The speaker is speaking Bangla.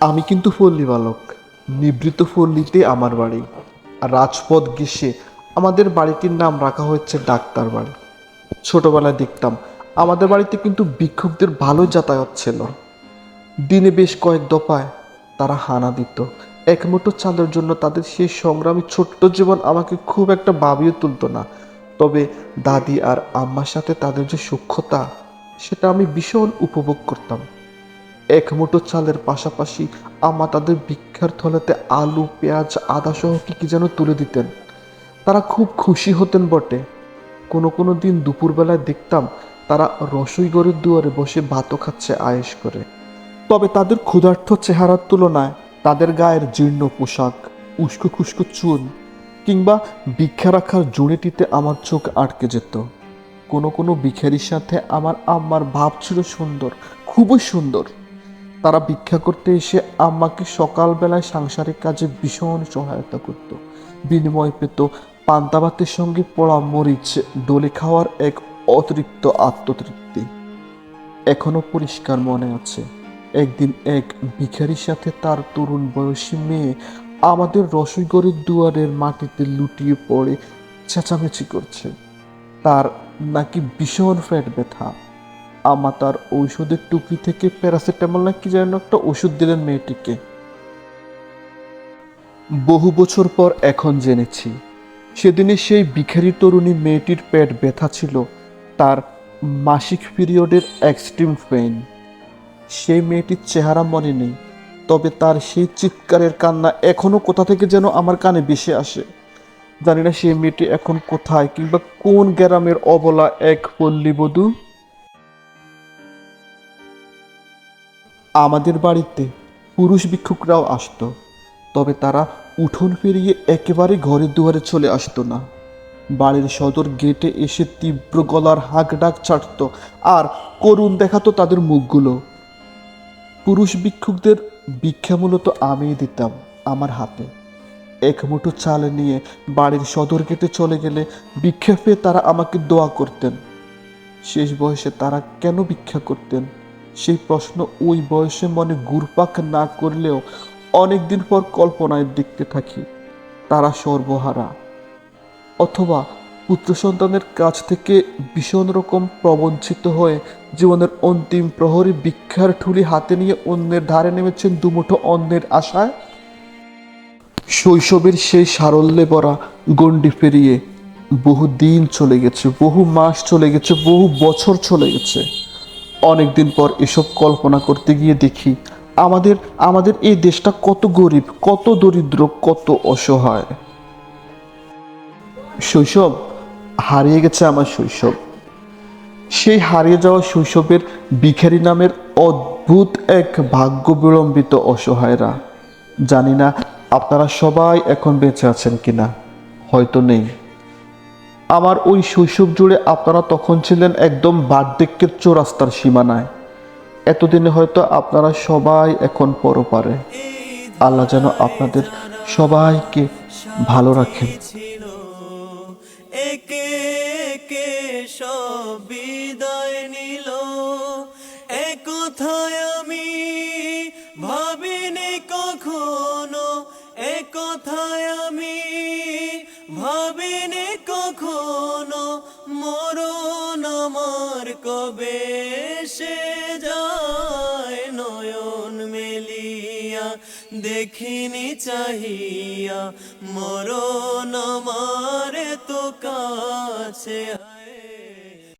আমি কিন্তু পল্লী বালক, নিবৃত পল্লীতে আমার বাড়ি। রাজপথ ঘেঁষে আমাদের বাড়িটির নাম রাখা হয়েছে ডাক্তার বাড়ি। ছোটবেলায় দেখতাম, আমাদের বাড়িতে কিন্তু ভিক্ষুকদের ভালো যাতায়াত ছিল। দিনে বেশ কয়েক দফায় তারা হানা দিত। এক মুঠো চালের জন্য তাদের সেই সংগ্রামী ছোট্ট জীবন আমাকে খুব একটা ভাবিয়ে তুলতো না। তবে দাদি আর আম্মার সাথে তাদের যে সূক্ষ্মতা সেটা আমি ভীষণ উপভোগ করতাম। এক মুঠো চালের পাশাপাশি আম্মা তাদের ভিক্ষার থলেতে আলু, পেঁয়াজ আদা সহ কি কি যেন তুলে দিতেন। তারা খুব খুশি হতেন বটে। কোনো কোনো দিন দুপুরবেলায় দেখতাম তারা রসইগড়ের দুয়ারে বসে ভাতও খাচ্ছে আয়েশ করে। তবে তাদের ক্ষুধার্থ চেহারার তুলনায় তাদের গায়ের জীর্ণ পোশাক, উস্কো খুস্কো চুল কিংবা ভিক্ষা রাখার জুড়েটিতে আমার চোখ আটকে যেত। কোনো কোনো ভিখারির সাথে আমার আম্মার ভাব ছিল সুন্দর, খুবই সুন্দর। তারা ভিক্ষা করতে এসে আমাকে সকালবেলায় সাংসারিক কাজে ভীষণ সহায়তা করত। বিনিময় পেত, পান্তা ভাতের সঙ্গে পোড়া মরিচ, ডলে খাওয়ার এক অতিরিক্ত আত্মতৃপ্তি। এখনও পরিষ্কার মনে আছে। একদিন এক ভিখারির সাথে তার তরুণ বয়সী মেয়ে আমাদের রসইগড়ের দুয়ারের মাটিতে লুটিয়ে পড়ে চেঁচামেচি করছে। তার নাকি ভীষণ ফ্যাট ব্যথা। আমা তার ঔষধের টুকরি থেকে প্যারাসিটামল নাকি যেন একটা ওষুধ দিলেন মেয়েটিকে। বহু বছর পর এখন জেনেছি, সেদিনে সেই ভিখারি তরুণী মেয়েটির পেট ব্যথা ছিল, তার মাসিক পিরিয়ডের এক্সট্রিম পেইন। সেই মেয়েটির চেহারা মনে নেই, তবে তার সেই চিৎকারের কান্না এখনও কোথা থেকে যেন আমার কানে ভেসে আসে। জানি না সেই মেয়েটি এখন কোথায় কিংবা কোন গ্রামের অবলা এক পল্লীবধূ আমাদের বাড়িতে পুরুষ ভিক্ষুকরাও আসতো, তবে তারা উঠোন পেরিয়ে একেবারে ঘরের দুয়ারে চলে আসতো না। বাড়ির সদর গেটে এসে তীব্র গলার হাঁক ডাক ছাড়তো আর করুণ দেখাতো তাদের মুখগুলো। পুরুষ ভিক্ষুকদের ভিক্ষা মূলত আমিই দিতাম আমার হাতে। এক মুঠো চাল নিয়ে বাড়ির সদর গেটে চলে গেলে ভিক্ষা পেয়ে তারা আমাকে দোয়া করতেন। শেষ বয়সে তারা কেন ভিক্ষা করতেন? সেই প্রশ্ন ওই বয়সে মনে ঘুরপাক না করলেও অনেকদিন পর কল্পনায় দেখতে থাকি। তারা সর্বহারা। অথবা পুত্র সন্তানের কাছ থেকে ভীষণ রকম প্রবঞ্চিত হয়ে জীবনের অন্তিম প্রহরী ভিক্ষার ঠুলি হাতে নিয়ে অন্যের ধারে নেমেছেন দুমুঠো অন্যের আশায়। শৈশবের সেই সারল্যে ভরা গণ্ডি পেরিয়ে বহু দিন চলে গেছে, বহু মাস চলে গেছে, বহু বছর চলে গেছে। অনেকদিন পর এসব কল্পনা করতে গিয়ে দেখি, আমাদের আমাদের এই দেশটা কত গরিব, কত দরিদ্র, কত অসহায়। শৈশব হারিয়ে গেছে আমার শৈশব। সেই হারিয়ে যাওয়া শৈশবের ভিখারি নামের অদ্ভুত এক ভাগ্য বিলম্বিত অসহায়রা। জানি না আপনারা সবাই এখন বেঁচে আছেন কিনা, হয়তো নেই। আমার ওই শৈশব জুড়ে আপনারা তখন ছিলেন একদম বার্ধক্যের চৌরাস্তার সীমানায়। এতদিনে হয়তো আপনারা সবাই এখন পরপারে। আল্লাহ যেন আপনাদের সবাইকে ভালো রাখেন। একে নিল। আমি ভাবিনি কখনো। কবে সে যায় নয়ন মেলিয়া দেখিনি চাহিয়া মরণ আমার তো কাছে